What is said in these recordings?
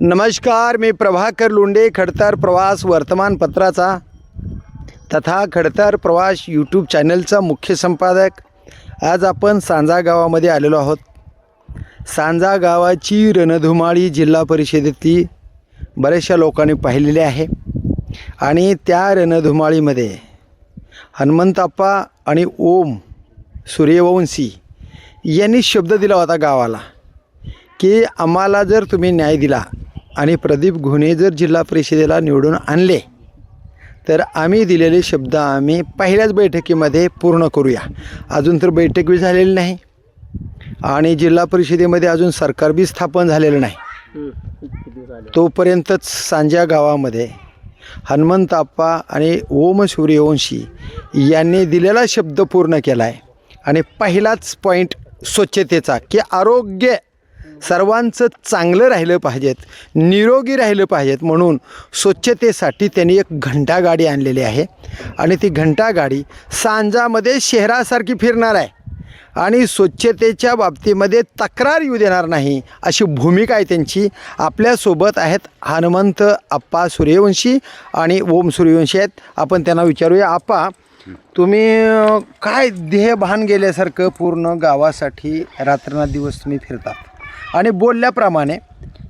नमस्कार मी प्रभाकर लोंडे खडतर प्रवास वर्तमानपत्राचा तथा खडतर प्रवास यूट्यूब चॅनलचा मुख्य संपादक. आज आपण सांजा गावामध्ये आलेलो आहोत. सांजा गावाची रणधुमाळी जिल्हा परिषदेतली बऱ्याचशा लोकांनी पाहिलेली आहे आणि त्या रणधुमाळीमध्ये हनुमंताप्पा आणि ओम सूर्यवंशी यांनी शब्द दिला होता गावाला की आम्हाला जर तुम्ही न्याय दिला आणि प्रदीप घुणे जर जिल्हा परिषदेला निवडून आणले तर आम्ही दिलेले शब्द आम्ही पहिल्याच बैठकीमध्ये पूर्ण करूया. अजून तर बैठक बी झालेली नाही. आणि जिल्हा परिषदेमध्ये अजून सरकार बी स्थापन झालेलं नाही. तोपर्यंतच सांजा गावामध्ये हनुमंताप्पा आणि ओम सूर्यवंशी यांनी दिलेला शब्द पूर्ण केला आहे आणि पहिलाच पॉईंट स्वच्छतेचा की आरोग्य सर्वांचं चांगलं राहिलं पाहिजेत निरोगी राहिलं पाहिजेत म्हणून स्वच्छतेसाठी त्यांनी एक घंटागाडी आणलेली आहे. आणि ती घंटागाडी सांजामध्ये शहरासारखी फिरणार आहे. आणि स्वच्छतेच्या बाबतीमध्ये तक्रार येऊ देणार नाही अशी भूमिका आहे त्यांची. आपल्यासोबत आहेत हनुमंत आप्पा सूर्यवंशी आणि ओम सूर्यवंशी आहेत. आपण त्यांना विचारूया आप्पा तुम्ही काय देह ध्येयभान गेल्यासारखं पूर्ण गावासाठी रात्रना दिवस तुम्ही फिरतात? आणि बोलल्याप्रमाणे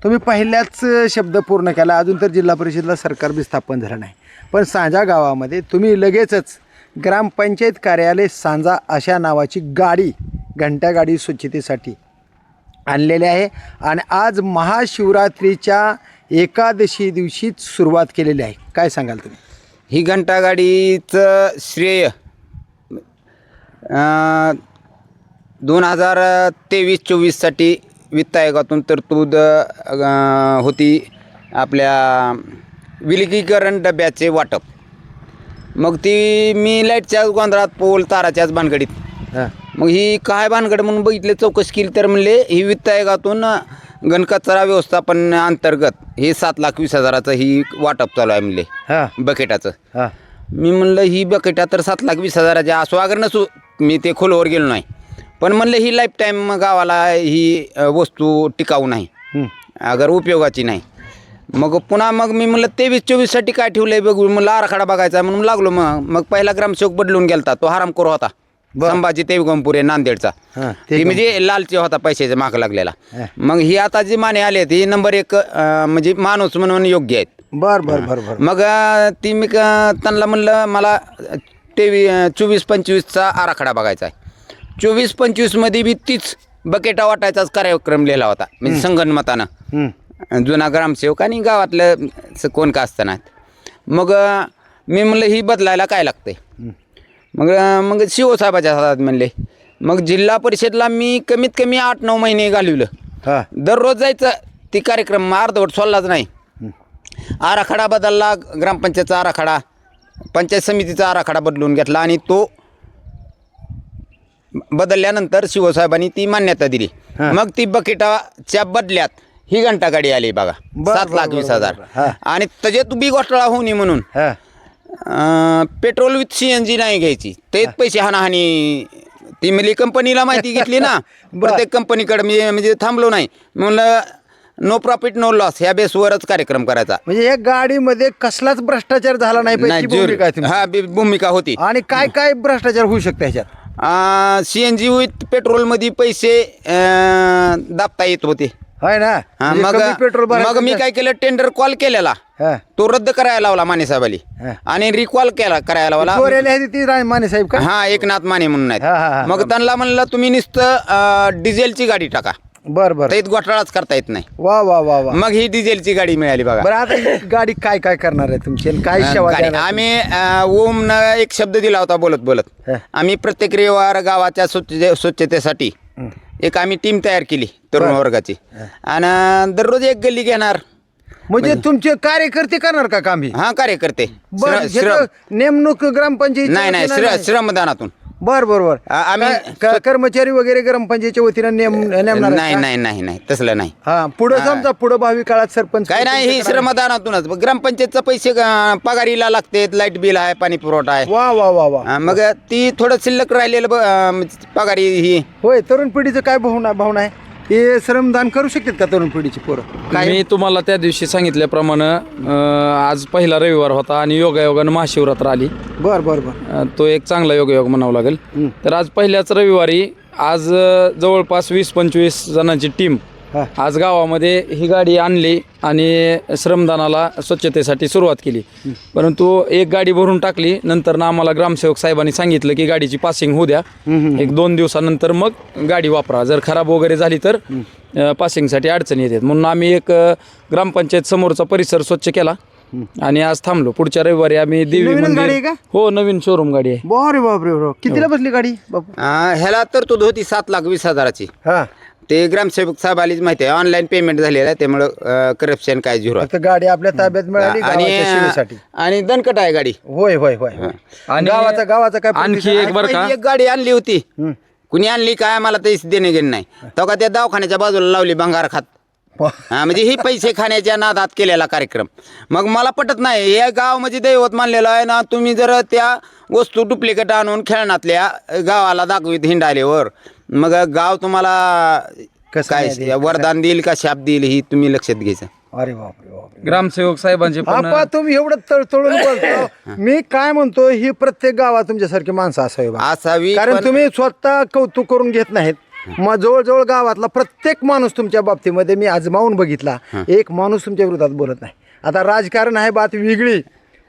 तुम्ही पहिल्याच शब्द पूर्ण केला. अजून तर जिल्हा परिषदला सरकार बी स्थापन झालं नाही. पण सांजा गावामध्ये तुम्ही लगेचच ग्रामपंचायत कार्यालय सांजा अशा नावाची गाडी घंटा गाडी स्वच्छतेसाठी आणलेली आहे. आणि आज महाशिवरात्रीच्या एकादशी दिवशीच सुरुवात केलेली आहे. काय सांगाल तुम्ही? ही घंटागाडीचं श्रेय दोन हजार तेवीस चोवीससाठी वित्त आयोगातून तरतूद होती आपल्या विलगीकरण डब्याचे वाटप. मग ती मी लाईटच्याच गोंधळात पोल ताराच्याच भानगडीत. मग ही काय भानगड म्हणून बघितले चौकशी केली तर म्हणले ही वित्त आयोगातून घनकचरा व्यवस्थापन अंतर्गत हे सात लाख वीस हजाराचं ही वाटप चालू आहे म्हणले. बकेटाचं. हां. मी म्हणलं ही बकेटा तर सात लाख वीस हजाराच्या असो अगर नसू मी ते खोलवर गेलो नाही. पण म्हणलं ही लाईफ टाईम गावाला ही अ, वस्तू टिकाऊ नाही. हं. अगर उपयोगाची नाही. मग पुन्हा मग मी म्हणलं तेवीस चोवीससाठी काय ठेवलं आहे बघू. म्हणलं आराखडा बघायचा म्हणून लागलो मग. मग पहिला ग्रामसेवक बदलून गेलता. तो हरामखोर होता. संभाजी तेवगंपुरे नांदेडचा. हां, ते ती म्हणजे लालची होता पैशाच्या माग लागलेला. हां. मग ही आता जी माने आले आहेत ही नंबर एक अ, म्हणजे माणूस म्हणून योग्य आहेत. बर बर बर बर. मग अ, ती मी क- त्यांना म्हणलं मला तेवी चोवीस पंचवीसचा आराखडा बघायचा आहे. चोवीस पंचवीसमध्ये बी तीच बकेटा वाटायचाच कार्यक्रम लिहिला होता. म्हणजे संगणमतानं. जुना ग्रामसेवक आणि गावातलं स- कोण का असताना मग अ, मी म्हणलं ही बदलायला काय लागतंय? मग अ, मग शिवसाहेबाच्या हातात म्हणले मग जिल्हा परिषदला मी कमीत कमी आठ नऊ महिने घालवलं. हां. दररोज जायचं ती कार्यक्रम अर्धवट सोडलाच नाही. आराखडा बदलला ग्रामपंचायतचा आराखडा पंचायत समितीचा आराखडा बदलून घेतला आणि तो बदलल्यानंतर शिवसाहेबांनी ती मान्यता दिली. हां. मग ती बकेटाच्या बदल्यात ही घंटागाडी आली बघा. बरं, सात बरं, लाख बरं, वीस बरं, हजार. बरं. हां. आणि त्याच्यात बी घोटाळा होऊ नये म्हणून. हां. अं, petrol with C N G नाही घ्यायची. तेच पैसे हानाहानी ती मिली कंपनीला माहिती घेतली ना. प्रत्येक कंपनीकडे मी म्हणजे थांबलो नाही. म्हणलं नो प्रॉफिट नो लॉस ह्या बेसवरच कार्यक्रम करायचा. म्हणजे या गाडीमध्ये कसलाच भ्रष्टाचार झाला नाही भूमिका आहे जरूर. तुमची. हा बी- भूमिका होती. आणि काय काय भ्रष्टाचार होऊ शकते ह्याच्यात? सी एन जी विथ पेट्रोलमध्ये पैसे अं, दाबता येत होते होय ना हा, म्हणजे मग कमी पेट्रोल मग मी? काय केलं टेंडर कॉल केलेला हा. तो रद्द करायला लावला माने साहेबाली हा. आणि रिकॉल केला करायला लावला आहे ती माने साहेब का हा एकनाथ माने म्हणून हा, हा, हा. आहेत मग त्यांना म्हणलं तुम्ही नुसतं अं, डिझेलची गाडी टाका बर बर. त्यात घोटाळाच करता येत नाही. वा वा वा वा. मग ही डिझेलची गाडी मिळाली बघा. बरं आता ही गाडी काय काय करणार आहे तुमची? आणि काय सेवा गाडी. देणार? आम्ही अं, ओमनं एक शब्द दिला होता बोलत बोलत. हा. आम्ही प्रत्येक रविवार गावाच्या स्वच्छ स्वच्छतेसाठी एक आम्ही टीम तयार केली तरुण. वर्गाची. आणि दररोज एक गल्ली घेणार. म्हणजे तुमचे कार्यकर्ते करणार का काम? हे हा कार्यकर्ते. बर श्र- श्रम. नेमणूक ग्रामपंचायत नाही नाही श्र- श्रमदानातून. बर बर बर. आ- आम्ही का- कर्मचारी वगैरे ग्रामपंचायतच्या वतीनं नेम नेमणार आहेत नाही का? नाही नाही नाही तसलं नाही. हा पुढे समजा पुढे भावी काळात सरपंच काय नाही ही श्रमदानातूनच. ग्रामपंचायतचा पैसे अं, पगारीला लागते लाइट बिल आहे पाणी पुरवठा आहे. वा वा वा वा. अं, मग ती थोडं शिल्लक राहिलेलं ब- अं, पगारी ही. होय तरुण पिढीचं काय भावना भावना आहे? हे श्रमदान करू शकतात का तरुण पिढीची पोरं? काय? मी तुम्हाला त्या दिवशी सांगितल्याप्रमाणे अं, आज पहिला रविवार होता आणि योगायोगानं महाशिवरात्र आली. बर बर बर. अं, तो एक चांगला योगायोग म्हणावा लागेल. तर आज पहिल्याच रविवारी आज अं, जवळपास वीस पंचवीस जणांची टीम. आज गावामध्ये ही गाडी आणली आणि श्रमदानाला स्वच्छतेसाठी सुरुवात केली. परंतु एक गाडी भरून टाकली नंतर ना आम्हाला ग्रामसेवक साहेबांनी सांगितलं की गाडीची पासिंग होऊ द्या. एक दोन दिवसानंतर मग गाडी वापरा. जर खराब वगैरे झाली तर पासिंगसाठी अडचणी येतात. म्हणून आम्ही एक ग्रामपंचायत समोरचा परिसर स्वच्छ केला. आणि आज थांबलो. पुढच्या रविवारी आम्ही देवी नवीनच गाडी आहे मंदिर का? हो नवीन शोरूम गाडी आहे. बारे बापरे बाप कितीला बसली गाडी ह्याला तरतूद होती सात लाख वीस हजाराची. हा. ते ग्रामसेवक साहेब आलीच माहिती आहे. ऑनलाईन पेमेंट झालेलं आहे त्यामुळं करप्शन काय झिरो आहे. फक्त गाडी आपल्या ताब्यात मिळाली आणि गावाच्या सेवेसाठी. आणि दणकट आहे गाडी. होय होय होय. आणि गावाचा गावाचा काय आणखी प्रतिसाद? एक बरं का? पहिली एक गाडी आणली होती. हम्म. कुणी आणली काय मला ते देणे घेणे नाही. तो का त्या दवाखान्याच्या बाजूला लावली भंगार खात. हा म्हणजे ही पैसे खाण्याच्या नादात केलेला कार्यक्रम. मग मला पटत नाही हे गाव म्हणजे दैवत मानलेलं आहे ना तुम्ही जर त्या वस्तू डुप्लिकेट आणून खेळण्यातल्या गावाला दाखवीत हिंडालेवर मग गाव तुम्हाला कसं काय नाही देत? वरदान देईल का शाप देईल ही तुम्ही लक्षात घ्यायचं? अरे बापरे बापरे. ग्रामसेवक साहेबांचे पण आपा तुम्ही एवढं तळतळून बोलतो. मी काय म्हणतो ही प्रत्येक गावात तुमच्यासारखी माणसं असावी बा. असावी कारण पण- तुम्ही स्वतः कौतुक करून घेत नाहीत. मग जवळजवळ गावातला प्रत्येक माणूस तुमच्या बाबतीमध्ये मी आजमावून बघितला. एक माणूस तुमच्या विरोधात बोलत नाही. आता राजकारण आहे बात वेगळी.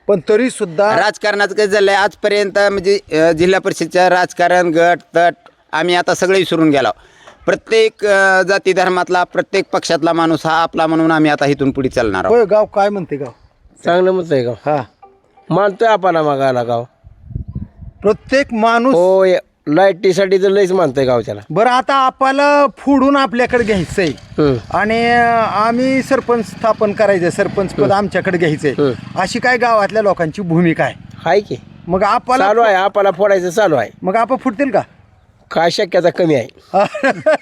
पण तरी सुद्धा राजकारणाचं काय झालंय? आजपर्यंत म्हणजे अ, जिल्हा परिषदच्या राजकारण गट तट आम्ही आता सगळे विसरून गेलो. प्रत्येक जाती धर्मातला प्रत्येक पक्षातला माणूस हा आपला म्हणून आम्ही आता इथून पुढे चालणार आहोत. होय गाव काय म्हणते गाव? चांगलं मत आहे गाव. हा. मानतोय आपण मागायला गाव. प्रत्येक माणूस हो लाईटीसाठी तर लईच मानतोय गाव त्याला बरं आता आपल्याला फोडून आपल्याकडे घ्यायचंय. हम्म. आणि आम्ही सरपंच स्थापन करायचंय सरपंच पद आमच्याकडे घ्यायचंय. अशी काय गावातल्या लोकांची भूमिका आहे? हाय की. मग आपल्याला चालू आहे आपल्याला फोडायचं चालू आहे. मग आपण फुटतील का? काय शक्यता कमी आहे?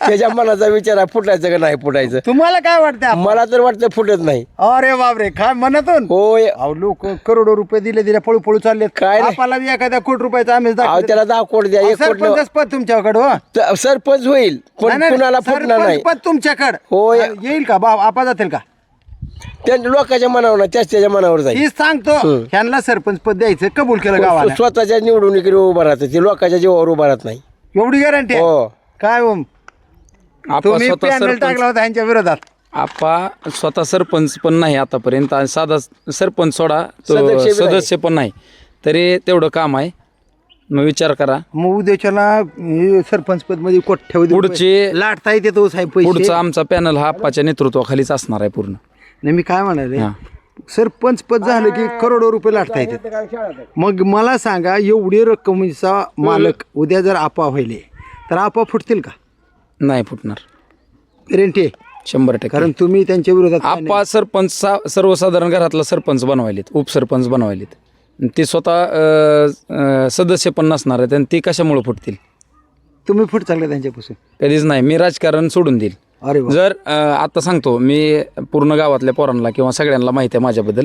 त्याच्या मनाचा विचार आहे फुटायचं का नाही फुटायचं? तुम्हाला काय वाटतं मला तर वाटतं फुटत नाही. अरे बापरे काय म्हणतून होय. अहो लोक करोडो रुपये दिले दिले पळू पळू चालले काय. आपल्याला बी एखाद्या कोटी रुपयाचा आम्ही अहो त्याला दहा कोट द्या एक कोट सरपंच पद तुमच्याकडे हो. सरपंच होईल पण कुणाला फुटणार नाही. पद तुमच्याकडे. होय. येईल का? बा आपा जातील का? त्या लोकांच्या मनावर नाही त्याच त्याच्या मनावर जाईल. ही सांगतो ह्यांना सरपंच पद द्यायचं कबूल केलं गावाला स्वतःच्या निवडणुकीवर उभा राहतं ते लोकांच्या जीवावर उभा राहत नाही. एवढी गॅरंटी हो. काय ओम आपा तुम्ही स्वतः पॅनल सरपंच टाकला होता ह्यांच्या विरोधात. आपा स्वतः सरपंच पण नाही आतापर्यंत आणि साधा सरपंच सोडा तो सदस्य बी नाही. सदस्य पण नाही. तरी तेवढं काम आहे. मग विचार करा. मग उद्याच्याला हे सरपंच पदमध्ये कोठ्यावधी पुढचे- लाटता येते तो साहेब पैसे. पुढचा आमचा पॅनल हा आप्पाच्या नेतृत्वाखालीच असणार आहे पूर्ण. नाही मी काय म्हणाले? हा. सरपंच पद झालं की करोडो रुपये लाटता येते मग मला सांगा एवढी रक्कमीचा मालक उद्या जर आपा व्हायले तर आपा फुटतील का? नाही फुटणार. गॅरंटी आहे? शंभर टक्के. कारण तुम्ही त्यांच्या विरोधात काय आप्पा सरपंच सा- सर्वसाधारण घरातला सरपंच बनवायलेत उपसरपंच बनवायलेत. ते स्वतः अं, अं, सदस्य पण नसणार आहेत आणि ते कशामुळे फुटतील. तुम्ही फुट चालले त्यांच्यापासून. कधीच नाही मी राजकारण सोडून देईल. अरे वा. जर अ, आता सांगतो मी पूर्ण गावातल्या पोरांना किंवा सगळ्यांना माहिती आहे माझ्याबद्दल.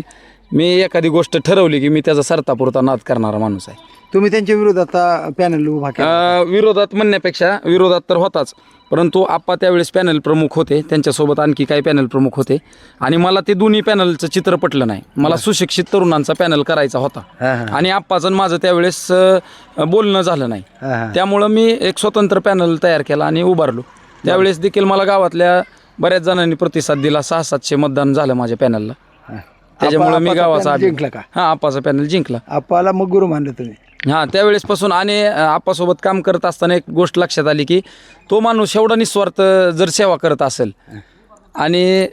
मी एखादी गोष्ट ठरवली की मी त्याचा सरतापुरता नाद करणारा माणूस आहे. तुम्ही त्यांच्या विरोधात पॅनल उभा केला. अ, विरोधात म्हणण्यापेक्षा विरोधात तर होताच. परंतु आप्पा त्यावेळेस पॅनल प्रमुख होते. त्यांच्यासोबत आणखी काही पॅनल प्रमुख होते. आणि मला ते दोन्ही पॅनलचं चित्र पटलं नाही. मला सुशिक्षित तरुणांचा पॅनल करायचा होता. हा, हा. आणि आप्पाचं आणि माझं त्यावेळेस अ, बोलणं झालं नाही. हा, हा. त्यामुळं मी एक स्वतंत्र पॅनल तयार केला आणि उभारलो. त्यावेळेस देखील मला गावातल्या बऱ्याच जणांनी प्रतिसाद दिला. सहा सातशे मतदान झालं माझ्या पॅनलला त्याच्यामुळे मी गावाचा जिंकला का? हा आप्पाचा पॅनल जिंकला. आपाला मग गुरु मानलं तुम्ही. हा त्यावेळेसपासून आणि अ, आप्पासोबत काम करत असताना एक गोष्ट लक्षात आली की तो माणूस एवढा निस्वार्थ जर सेवा करत असेल आणि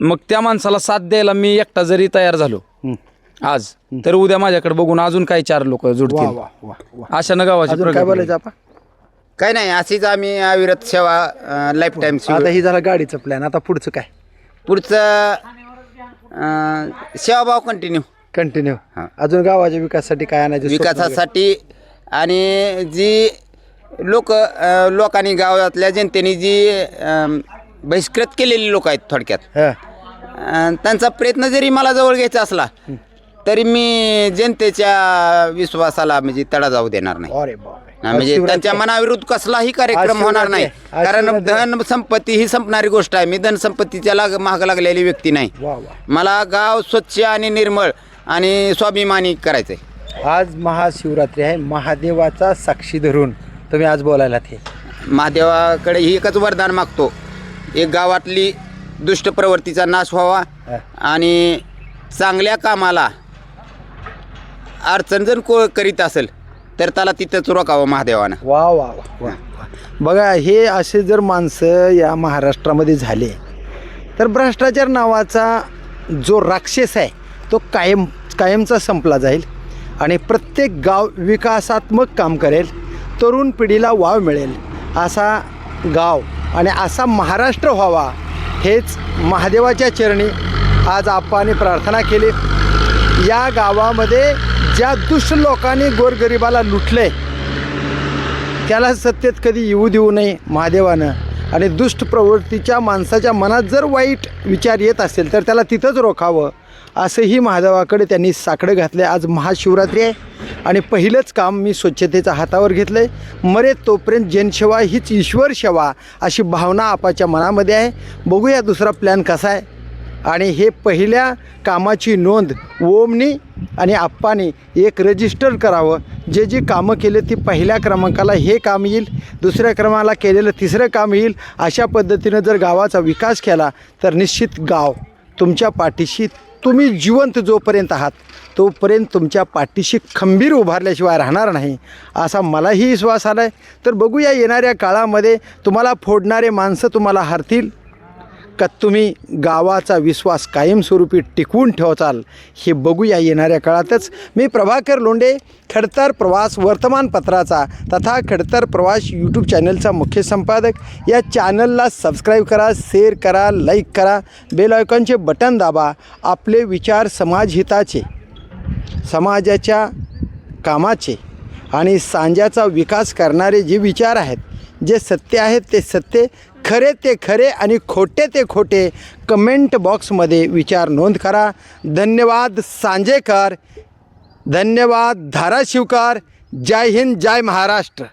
मग त्या माणसाला साथ द्यायला मी एकटा जरी तयार झालो हं. आज तर उद्या माझ्याकडे बघून अजून काही चार लोक वा जुडतील. वा वा वा अशानं गावाची अजून काय प्रगती बोलायचं आपा? काय नाही अशीच आम्ही अविरत सेवा लाईफ टाईम आता ही झाला गाडीचं प्लॅन आता पुढचं काय? पुढचं अ, सेवाभाव कंटिन्यू कंटिन्यू हा. अजून गावाच्या विकासासाठी काय आणायचं? विकासासाठी आणि जी लोक लोकांनी गावातल्या जनतेने जी बहिष्कृत केलेली लोक आहेत थोडक्यात हा. अं, त्यांचा प्रयत्न जरी मला जवळ घ्यायचा असला तरी मी जनतेच्या विश्वासाला म्हणजे तडा जाऊ देणार नाही. अरे बापरे म्हणजे त्यांच्या. मनाविरुद्ध कसलाही कार्यक्रम होणार नाही. कारण. धन संपत्ती ही संपणारी गोष्ट आहे. मी धन संपत्तीच्या लाग महाग लागलेली व्यक्ती नाही. मला गाव स्वच्छ आणि निर्मळ आणि स्वाभिमानी करायचंय. आज महाशिवरात्री आहे. महादेवाचा साक्षी धरून तुम्ही आज बोलायला ते महादेवाकडे ही एकच वरदान मागतो. एक गावातली दुष्ट प्रवृत्तीचा नाश व्हावा. आणि चांगल्या कामाला अडचण जर को करीत असेल तर त्याला तिथंच रोखावं महादेवानं. वा वा वा वा. वा. बघा हे असे जर माणसं या महाराष्ट्रामध्ये झाले तर भ्रष्टाचार नावाचा जो राक्षस आहे तो कायम कायमचा संपला जाईल आणि प्रत्येक गाव विकासात्मक काम करेल तरुण पिढीला वाव मिळेल. असा गाव आणि असा महाराष्ट्र व्हावा हेच महादेवाच्या चरणी आज आपाने प्रार्थना केली. या गावामध्ये ज्या दुष्ट लोकांनी गोरगरिबाला लुटले त्याला सत्तेत कधी येऊ देऊ नये महादेवानं. आणि दुष्ट प्रवृत्तीच्या माणसाच्या मनात जर वाईट विचार येत असेल तर त्याला तिथंच रोखावं असंही महादेवाकडे त्यांनी साकडं घातलं आज महाशिवरात्री आहे आणि पहिलंच काम मी स्वच्छतेचा हातावर घेतलं आहे मरे तोपर्यंत जनसेवा हीच ईश्वर सेवा अशी भावना आपाच्या मनामध्ये आहे. बघूया दुसरा प्लॅन कसा आहे. आणि हे पहिल्या कामाची नोंद ओमनी आणि आप्पाने एक रजिस्टर करावं. जे जी कामं केले ती पहिल्या क्रमांकाला हे काम येईल दुसऱ्या क्रमाला केलेलं तिसरं काम येईल अशा पद्धतीनं जर गावाचा विकास केला तर निश्चित गाव तुमच्या पाठीशी तुम्ही जिवंत जोपर्यंत आहात तोपर्यंत तुमच्या पाठीशी खंबीर उभारल्याशिवाय राहणार नाही असा मलाही विश्वास आला आहे तर बघूया येणाऱ्या काळामध्ये तुम्हाला फोडणारे माणसं तुम्हाला हरतील. का तुम्ही गावाचा विश्वास कायमस्वरूपी टिकवून ठेवचाल हे बघूया येणाऱ्या काळातच. मी प्रभाकर लोंडे खडतर प्रवास वर्तमानपत्राचा तथा खडतर प्रवास यूट्यूब चॅनलचा मुख्य संपादक. या चॅनलला सबस्क्राईब करा शेअर करा लाईक करा बेल आयकॉनचे बटन दाबा आपले विचार समाजहिताचे समाजाच्या कामाचे आणि सांजाचा विकास करणारे जे विचार आहेत जे सत्य आहेत ते सत्य खरे ते खरे आणि खोटे ते खोटे कमेंट बॉक्समध्ये विचार नोंद करा. धन्यवाद सांजेकर. धन्यवाद धाराशिवकर. जय हिंद जय महाराष्ट्र.